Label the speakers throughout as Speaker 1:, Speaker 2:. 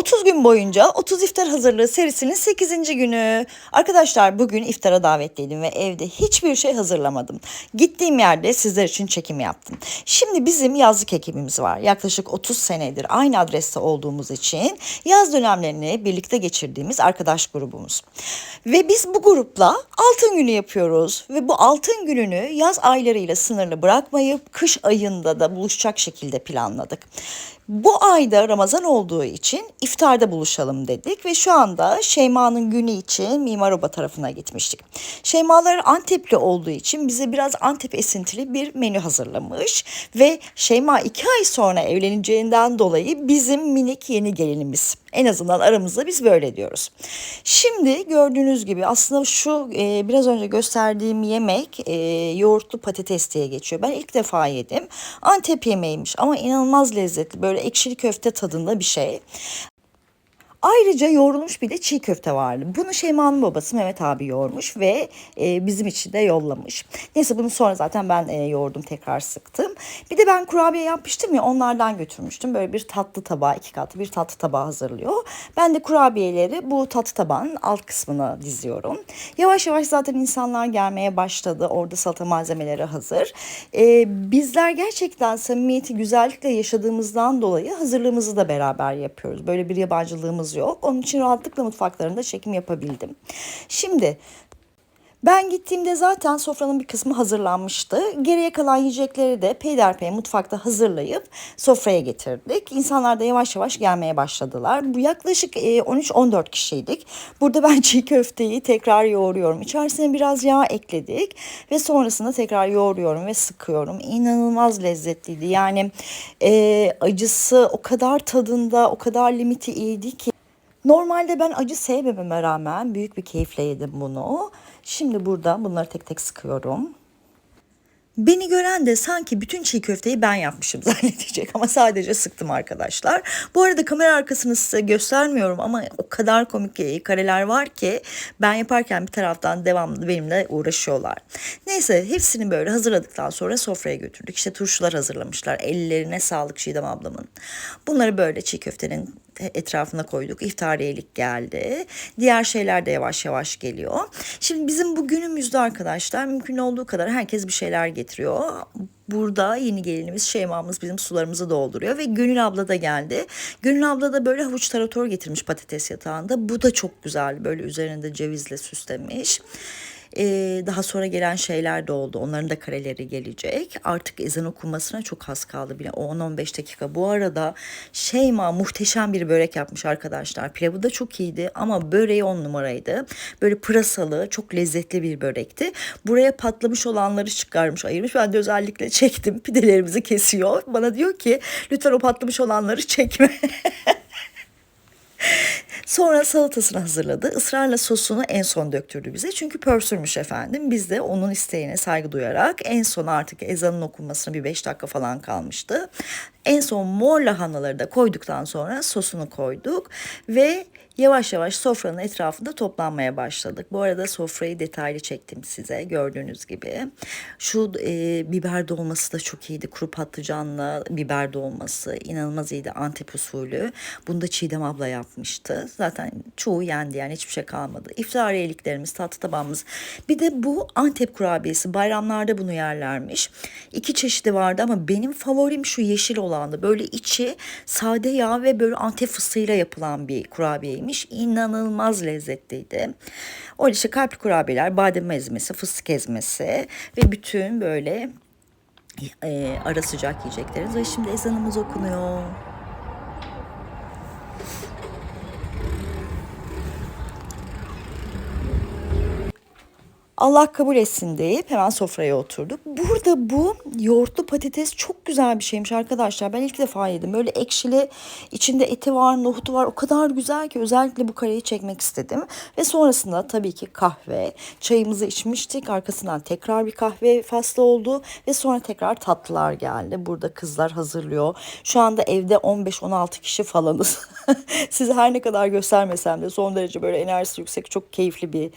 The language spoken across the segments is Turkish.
Speaker 1: 30 gün boyunca 30 iftar hazırlığı serisinin 8. günü. Arkadaşlar bugün iftara davetliydim ve evde hiçbir şey hazırlamadım. Gittiğim yerde sizler için çekim yaptım. Şimdi bizim yazlık ekibimiz var. Yaklaşık 30 senedir aynı adreste olduğumuz için yaz dönemlerini birlikte geçirdiğimiz arkadaş grubumuz. Ve biz bu grupla altın günü yapıyoruz. Ve bu altın gününü yaz aylarıyla sınırlı bırakmayıp kış ayında da buluşacak şekilde planladık. Bu ayda Ramazan olduğu için iftarda buluşalım dedik ve şu anda Şeyma'nın günü için Mimar Oba tarafına gitmiştik. Şeymalar Antepli olduğu için bize biraz Antep esintili bir menü hazırlamış ve Şeyma iki ay sonra evleneceğinden dolayı bizim minik yeni gelinimiz. En azından aramızda biz böyle diyoruz. Şimdi gördüğünüz gibi aslında şu e, biraz önce gösterdiğim yemek e, yoğurtlu patates diye geçiyor. Ben ilk defa yedim. Antep yemeğiymiş ama inanılmaz lezzetli. Böyle ekşili köfte tadında bir şey. Ayrıca yoğrulmuş bir de çiğ köfte vardı. Bunu Şeyma'nın babası Mehmet abi yoğurmuş ve e, bizim için de yollamış. Neyse bunu sonra zaten ben e, yoğurdum tekrar sıktım. Bir de ben kurabiye yapmıştım ya onlardan götürmüştüm. Böyle bir tatlı tabağı iki katlı bir tatlı tabağı hazırlıyor. Ben de kurabiyeleri bu tatlı tabağın alt kısmına diziyorum. Yavaş yavaş zaten insanlar gelmeye başladı. Orada salata malzemeleri hazır. E, bizler gerçekten samimiyeti güzellikle yaşadığımızdan dolayı hazırlığımızı da beraber yapıyoruz. Böyle bir yabancılığımız yok. Onun için rahatlıkla mutfaklarında çekim yapabildim. Şimdi ben gittiğimde zaten sofranın bir kısmı hazırlanmıştı. Geriye kalan yiyecekleri de peyderpey mutfakta hazırlayıp sofraya getirdik. İnsanlar da yavaş yavaş gelmeye başladılar. Bu yaklaşık 13-14 e, kişiydik. Burada ben çiğ köfteyi tekrar yoğuruyorum. İçerisine biraz yağ ekledik ve sonrasında tekrar yoğuruyorum ve sıkıyorum. İnanılmaz lezzetliydi. Yani e, acısı o kadar tadında, o kadar limiti iyiydi ki. Normalde ben acı sevmememe rağmen büyük bir keyifle yedim bunu. Şimdi burada bunları tek tek sıkıyorum. Beni gören de sanki bütün çiğ köfteyi ben yapmışım zannedecek ama sadece sıktım arkadaşlar. Bu arada kamera arkasını size göstermiyorum ama o kadar komik kareler var ki ben yaparken bir taraftan devamlı benimle uğraşıyorlar. Neyse hepsini böyle hazırladıktan sonra sofraya götürdük. İşte turşular hazırlamışlar. Ellerine sağlık Şidem ablamın. Bunları böyle çiğ köftenin etrafına koyduk. İftariyelik geldi. Diğer şeyler de yavaş yavaş geliyor. Şimdi bizim bu günümüzde arkadaşlar mümkün olduğu kadar herkes bir şeyler getiriyor. Burada yeni gelinimiz Şeyma'mız bizim sularımızı dolduruyor ve Gönül abla da geldi. Gönül abla da böyle havuç tarator getirmiş patates yatağında. Bu da çok güzel böyle üzerinde cevizle süslemiş. Ee, daha sonra gelen şeyler de oldu. Onların da kareleri gelecek. Artık ezan okunmasına çok az kaldı bile. 10-15 dakika. Bu arada Şeyma muhteşem bir börek yapmış arkadaşlar. Pilavı da çok iyiydi ama böreği on numaraydı. Böyle pırasalı, çok lezzetli bir börekti. Buraya patlamış olanları çıkarmış, ayırmış. Ben de özellikle çektim. Pidelerimizi kesiyor. Bana diyor ki lütfen o patlamış olanları çekme. Sonra salatasını hazırladı. Israrla sosunu en son döktürdü bize. Çünkü pörsürmüş efendim. Biz de onun isteğine saygı duyarak en son artık ezanın okunmasına bir beş dakika falan kalmıştı. En son mor lahanaları da koyduktan sonra sosunu koyduk ve yavaş yavaş sofranın etrafında toplanmaya başladık. Bu arada sofrayı detaylı çektim size gördüğünüz gibi. Şu e, biber dolması da çok iyiydi. Kuru patlıcanla biber dolması inanılmaz iyiydi. Antep usulü. Bunu da Çiğdem abla yapmıştı. Zaten çoğu yendi yani hiçbir şey kalmadı. İftariyeliklerimiz, tatlı tabağımız. Bir de bu Antep kurabiyesi. Bayramlarda bunu yerlermiş. İki çeşidi vardı ama benim favorim şu yeşil olandı. Böyle içi sade yağ ve böyle Antep fıstığıyla yapılan bir kurabiyeymiş. İnanılmaz lezzetliydi. O işte kalpli kurabiyeler, badem ezmesi, fıstık ezmesi ve bütün böyle e, ara sıcak yiyeceklerimiz. Ve şimdi ezanımız okunuyor. Allah kabul etsin deyip hemen sofraya oturduk. Burada bu yoğurtlu patates çok güzel bir şeymiş arkadaşlar. Ben ilk defa yedim. Böyle ekşili içinde eti var, nohutu var. O kadar güzel ki özellikle bu kareyi çekmek istedim. Ve sonrasında tabii ki kahve. Çayımızı içmiştik. Arkasından tekrar bir kahve faslı oldu. Ve sonra tekrar tatlılar geldi. Burada kızlar hazırlıyor. Şu anda evde 15-16 kişi falanız. Size her ne kadar göstermesem de son derece böyle enerjisi yüksek çok keyifli bir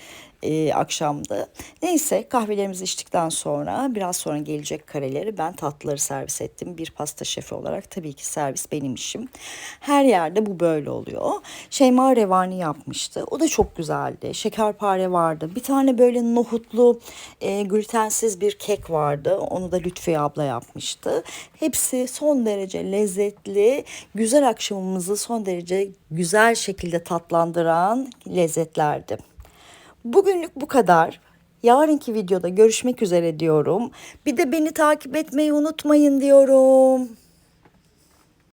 Speaker 1: e, akşamdı. Neyse kahvelerimizi içtikten sonra biraz sonra gelecek kareleri ben tatlıları servis ettim. Bir pasta şefi olarak tabii ki servis benim işim. Her yerde bu böyle oluyor. Şeyma revani yapmıştı. O da çok güzeldi. Şekerpare vardı. Bir tane böyle nohutlu e, glutensiz bir kek vardı. Onu da Lütfiye abla yapmıştı. Hepsi son derece lezzetli. Güzel akşamımızı son derece güzel şekilde tatlandıran lezzetlerdi. Bugünlük bu kadar. Yarınki videoda görüşmek üzere diyorum. Bir de beni takip etmeyi unutmayın diyorum.